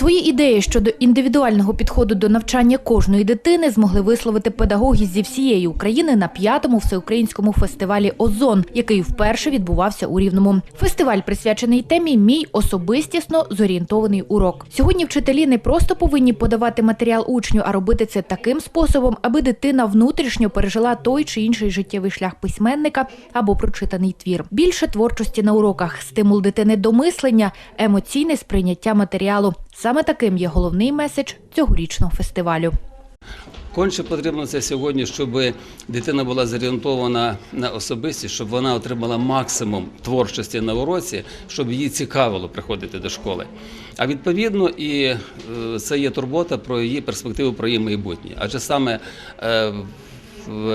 Свої ідеї щодо індивідуального підходу до навчання кожної дитини змогли висловити педагоги зі всієї України на п'ятому всеукраїнському фестивалі Озон, який вперше відбувався у Рівному. Фестиваль присвячений темі Мій особистісно зорієнтований урок. Сьогодні вчителі не просто повинні подавати матеріал учню, а робити це таким способом, аби дитина внутрішньо пережила той чи інший життєвий шлях письменника або прочитаний твір. Більше творчості на уроках, стимул дитини до мислення, емоційне сприйняття матеріалу. Саме таким є головний меседж цьогорічного фестивалю. Конче потрібно це сьогодні, щоб дитина була зорієнтована на особистість, щоб вона отримала максимум творчості на уроці, щоб їй цікавило приходити до школи. А відповідно, і е, це є турбота про її перспективу, про її майбутнє. Адже саме е, в-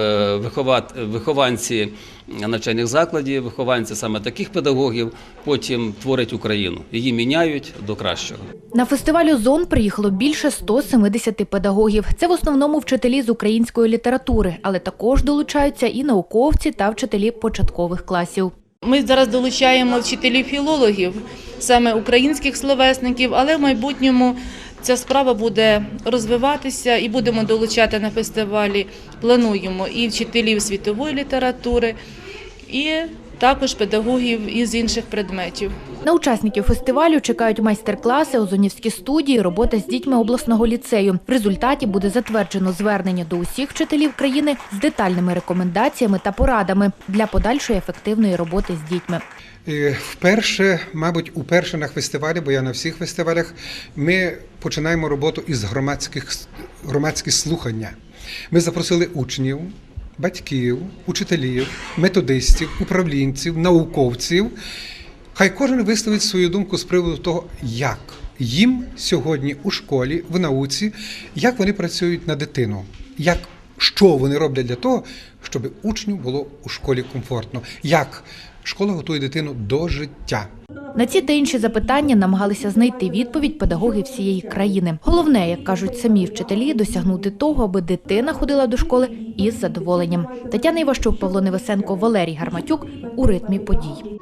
вихованці навчальних закладів, вихованці саме таких педагогів, потім творять Україну. Її міняють до кращого. На фестиваль «Озон» приїхало більше 170 педагогів. Це в основному вчителі з української літератури, але також долучаються і науковці та вчителі початкових класів. Ми зараз долучаємо вчителів-філологів, саме українських словесників, але в майбутньому ця справа буде розвиватися і будемо долучати на фестивалі. Плануємо і вчителів світової літератури, і також педагогів із інших предметів. На учасників фестивалю чекають майстер-класи, озонівські студії, робота з дітьми обласного ліцею. В результаті буде затверджено звернення до усіх вчителів країни з детальними рекомендаціями та порадами для подальшої ефективної роботи з дітьми. Е, Вперше, мабуть, уперше на фестивалі, бо я на всіх фестивалях, ми починаємо роботу із громадських громадські слухання. Ми запросили учнів, батьків, учителів, методистів, управлінців, науковців. Хай кожен висловить свою думку з приводу того, як їм сьогодні у школі, в науці, як вони працюють на дитину, як що вони роблять для того, щоб учню було у школі комфортно, як школа готує дитину до життя. На ці та інші запитання намагалися знайти відповідь педагоги всієї країни. Головне, як кажуть самі вчителі, досягнути того, аби дитина ходила до школи із задоволенням. Тетяна Іващук, Павло Невесенко, Валерій Гарматюк у ритмі подій.